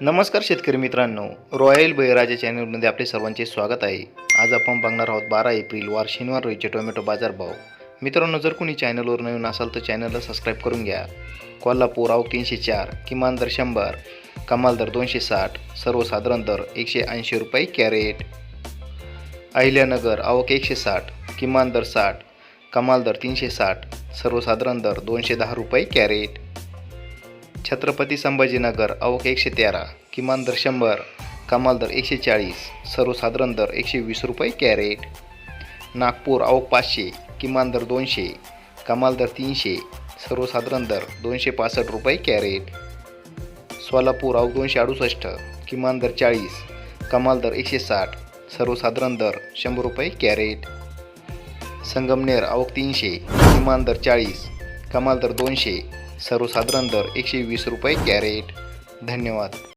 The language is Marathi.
नमस्कार शेतकरी मित्रांनो रॉयल बळीराजा चॅनलमध्ये आपले सर्वांचे स्वागत आहे. आज आपण बघणार आहोत बारा एप्रिल वार शनिवार रोजचे टोमॅटो बाजारभाव मित्रांनो जर कोणी चॅनलवर नवीन असाल तर चॅनलला सबस्क्राईब करून घ्या. कोल्हापूर आवक तीनशे चार किमान दर शंभर कमाल दर दोनशे साठ सर्वसाधारण दर एकशे ऐंशी रुपये कॅरेट. अहिल्यानगर आवक एकशे साठ किमान दर साठ कमाल दर तीनशे साठ सर्वसाधारण दर दोनशे दहा रुपये कॅरेट. छत्रपती संभाजीनगर आवक एकशे तेरा किमान दर शंभर कमाल दर एकशे चाळीस सर्वसाधारण दर एकशे वीस रुपये कॅरेट. नागपूर आवक पाचशे किमान दर दोनशे कमाल दर तीनशे सर्वसाधारण दर दोनशे पासष्ट रुपये कॅरेट. सोलापूर आवक दोनशे अडुसष्ट किमान दर चाळीस कमाल दर एकशे साठ सर्वसाधारण दर शंभर रुपये कॅरेट. संगमनेर आवक तीनशे किमान दर चाळीस कमाल दर दोनशे सर्वसाधारण दर एकशे वीस रुपये कॅरेट. धन्यवाद.